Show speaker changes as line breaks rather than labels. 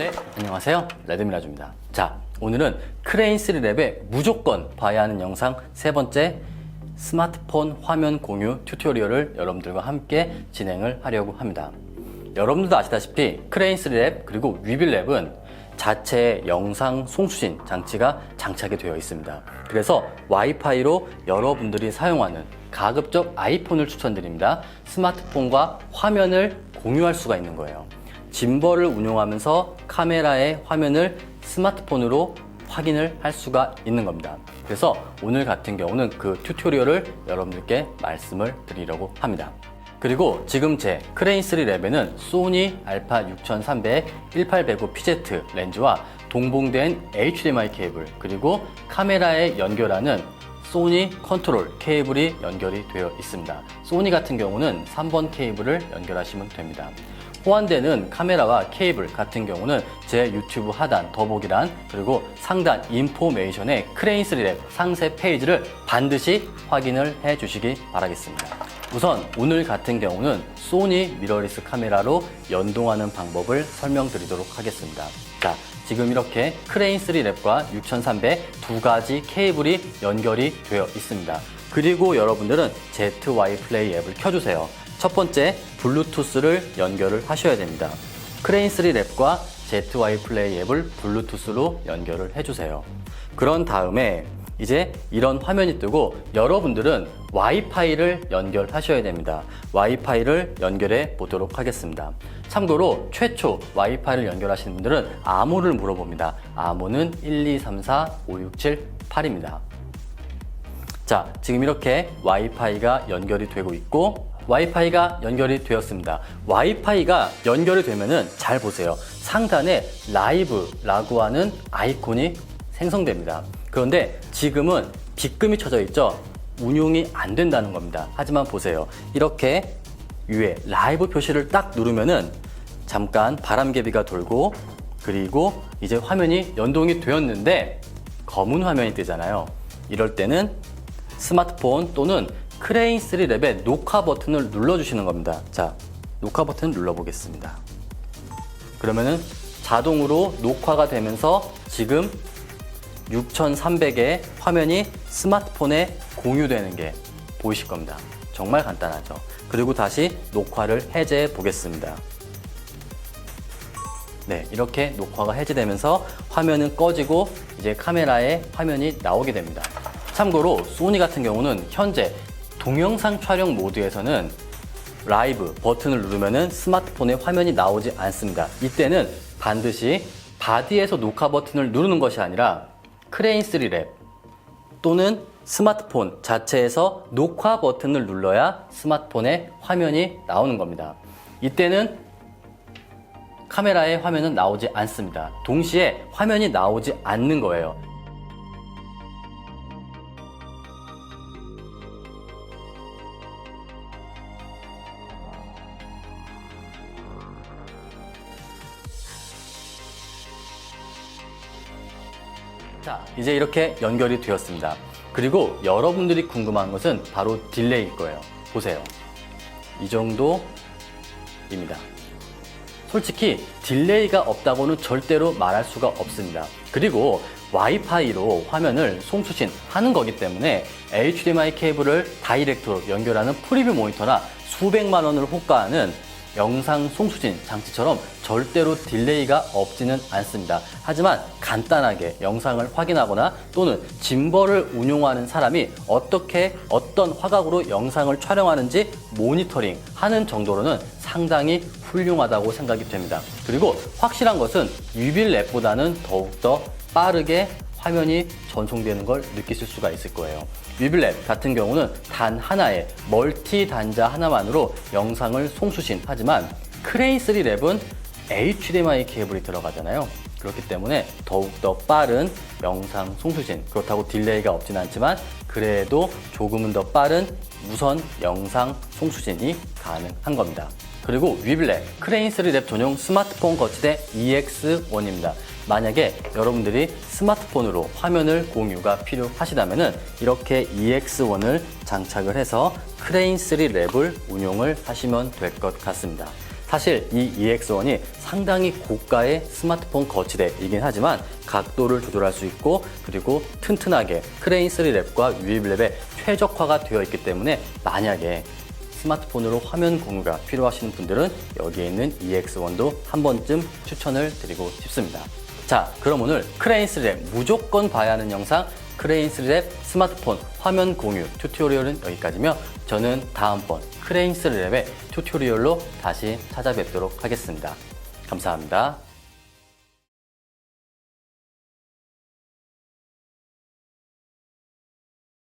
네, 안녕하세요. 레드미라주입니다. 자, 오늘은 크레인 3랩에 무조건 봐야 하는 영상 세 번째 스마트폰 화면 공유 튜토리얼을 여러분들과 함께 진행을 하려고 합니다. 여러분들도 아시다시피 크레인 3랩 그리고 위빌랩은 자체 영상 송수신 장치가 장착이 되어 있습니다. 그래서 와이파이로 여러분들이 사용하는 가급적 아이폰을 추천드립니다. 스마트폰과 화면을 공유할 수가 있는 거예요. 짐벌을 운용하면서 카메라의 화면을 스마트폰으로 확인을 할 수가 있는 겁니다. 그래서 오늘 같은 경우는 그 튜토리얼을 여러분들께 말씀을 드리려고 합니다. 그리고 지금 제 크레인 3 랩에는 소니 알파 6300 1809 PZ 렌즈와 동봉된 HDMI 케이블 그리고 카메라에 연결하는 소니 컨트롤 케이블이 연결이 되어 있습니다. 소니 같은 경우는 3번 케이블을 연결하시면 됩니다. 호환되는 카메라와 케이블 같은 경우는 제 유튜브 하단 더보기란 그리고 상단 인포메이션의 크레인 3랩 상세 페이지를 반드시 확인을 해 주시기 바라겠습니다. 우선 오늘 같은 경우는 소니 미러리스 카메라로 연동하는 방법을 설명드리도록 하겠습니다. 자, 지금 이렇게 크레인 3 랩과 6300 두 가지 케이블이 연결이 되어 있습니다. 그리고 여러분들은 ZY 플레이 앱을 켜주세요. 첫 번째, 블루투스를 연결을 하셔야 됩니다. 크레인 3 랩과 ZY 플레이 앱을 블루투스로 연결을 해주세요. 그런 다음에 이제 이런 화면이 뜨고 여러분들은 와이파이를 연결하셔야 됩니다. 와이파이를 연결해 보도록 하겠습니다. 참고로 최초 와이파이를 연결하시는 분들은 암호를 물어봅니다. 암호는 1, 2, 3, 4, 5, 6, 7, 8입니다. 자, 지금 이렇게 와이파이가 연결이 되고 있고 와이파이가 연결이 되었습니다. 와이파이가 연결이 되면은 잘 보세요. 상단에 라이브라고 하는 아이콘이 생성됩니다. 그런데 지금은 빗금이 쳐져 있죠. 운용이 안 된다는 겁니다. 하지만 보세요. 이렇게 위에 라이브 표시를 딱 누르면은 잠깐 바람개비가 돌고 그리고 이제 화면이 연동이 되었는데 검은 화면이 뜨잖아요. 이럴 때는 스마트폰 또는 크레인 3랩의 녹화 버튼을 눌러주시는 겁니다. 자, 녹화 버튼 눌러보겠습니다. 그러면은 자동으로 녹화가 되면서 지금 6300의 화면이 스마트폰에 공유되는 게 보이실 겁니다. 정말 간단하죠. 그리고 다시 녹화를 해제해 보겠습니다. 네, 이렇게 녹화가 해제되면서 화면은 꺼지고 이제 카메라에 화면이 나오게 됩니다. 참고로 소니 같은 경우는 현재 동영상 촬영 모드에서는 라이브 버튼을 누르면은 스마트폰에 화면이 나오지 않습니다. 이때는 반드시 바디에서 녹화 버튼을 누르는 것이 아니라 크레인 3랩 또는 스마트폰 자체에서 녹화 버튼을 눌러야 스마트폰에 화면이 나오는 겁니다. 이때는 카메라의 화면은 나오지 않습니다. 동시에 화면이 나오지 않는 거예요. 자, 이제 이렇게 연결이 되었습니다. 그리고 여러분들이 궁금한 것은 바로 딜레이일 거예요. 보세요. 이 정도입니다. 솔직히 딜레이가 없다고는 절대로 말할 수가 없습니다. 그리고 와이파이로 화면을 송수신 하는 거기 때문에 HDMI 케이블을 다이렉트로 연결하는 프리뷰 모니터나 수백만 원을 호가하는 영상 송수진 장치처럼 절대로 딜레이가 없지는 않습니다. 하지만 간단하게 영상을 확인하거나 또는 짐벌을 운용하는 사람이 어떻게 어떤 화각으로 영상을 촬영하는지 모니터링 하는 정도로는 상당히 훌륭하다고 생각이 됩니다. 그리고 확실한 것은 유빌 랩보다는 더욱더 빠르게 화면이 전송되는 걸 느끼실 수가 있을 거예요. 위블랩 같은 경우는 단 하나의 멀티 단자 하나만으로 영상을 송수신 하지만 크레인 3랩은 HDMI 케이블이 들어가잖아요. 그렇기 때문에 더욱더 빠른 영상 송수신 그렇다고 딜레이가 없진 않지만 그래도 조금은 더 빠른 무선 영상 송수신이 가능한 겁니다. 그리고 위블랩 크레인 3랩 전용 스마트폰 거치대 EX1입니다. 만약에 여러분들이 스마트폰으로 화면을 공유가 필요하시다면 이렇게 EX1을 장착을 해서 크레인 3 랩을 운용을 하시면 될 것 같습니다. 사실 이 EX1이 상당히 고가의 스마트폰 거치대이긴 하지만 각도를 조절할 수 있고 그리고 튼튼하게 크레인 3 랩과 유입랩에 최적화가 되어 있기 때문에 만약에 스마트폰으로 화면 공유가 필요하시는 분들은 여기에 있는 EX1도 한 번쯤 추천을 드리고 싶습니다. 자, 그럼 오늘 크레인 3랩 무조건 봐야 하는 영상 크레인 3랩 스마트폰 화면 공유 튜토리얼은 여기까지며 저는 다음번 크레인 3랩의 튜토리얼로 다시 찾아뵙도록 하겠습니다. 감사합니다.